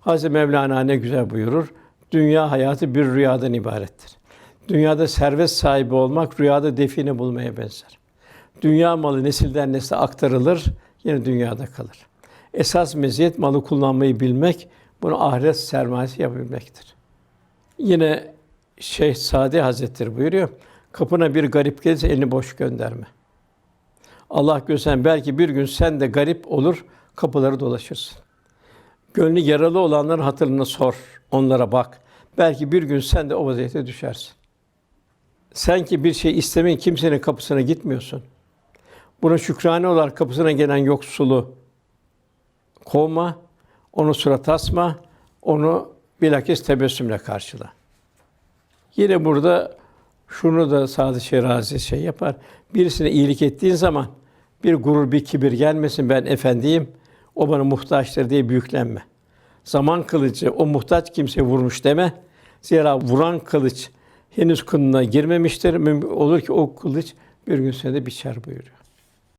Hazreti Mevlana ne güzel buyurur. Dünya hayatı bir rüyadan ibarettir. Dünyada servet sahibi olmak rüyada define bulmaya benzer. Dünya malı nesilden nesle aktarılır, yine dünyada kalır. Esas meziyet malı kullanmayı bilmek, bunu ahiret sermayesi yapabilmektir. Yine Şeyh Sadi Hazretleri buyuruyor, kapına bir garip gelirse elini boş gönderme. Allah göstersen belki bir gün sen de garip olur, kapıları dolaşırsın. Gönlü yaralı olanların hatırını sor, onlara bak. Belki bir gün sen de o vaziyete düşersin. Sen ki bir şey istemeyin kimsenin kapısına gitmiyorsun. Buna şükrane olarak kapısına gelen yoksulu kovma, onu surat asma, onu bilakis tebessümle karşıla. Yine burada şunu da Sadı Şirazi şey yapar. Birisine iyilik ettiğin zaman bir gurur, bir kibir gelmesin ben efendiyim, o bana muhtaçtır diye büyüklenme. Zaman kılıcı o muhtaç kimse vurmuş deme. Zira vuran kılıç henüz kınına girmemiştir. Olur ki o kılıç bir gün seni de biçer buyuruyor.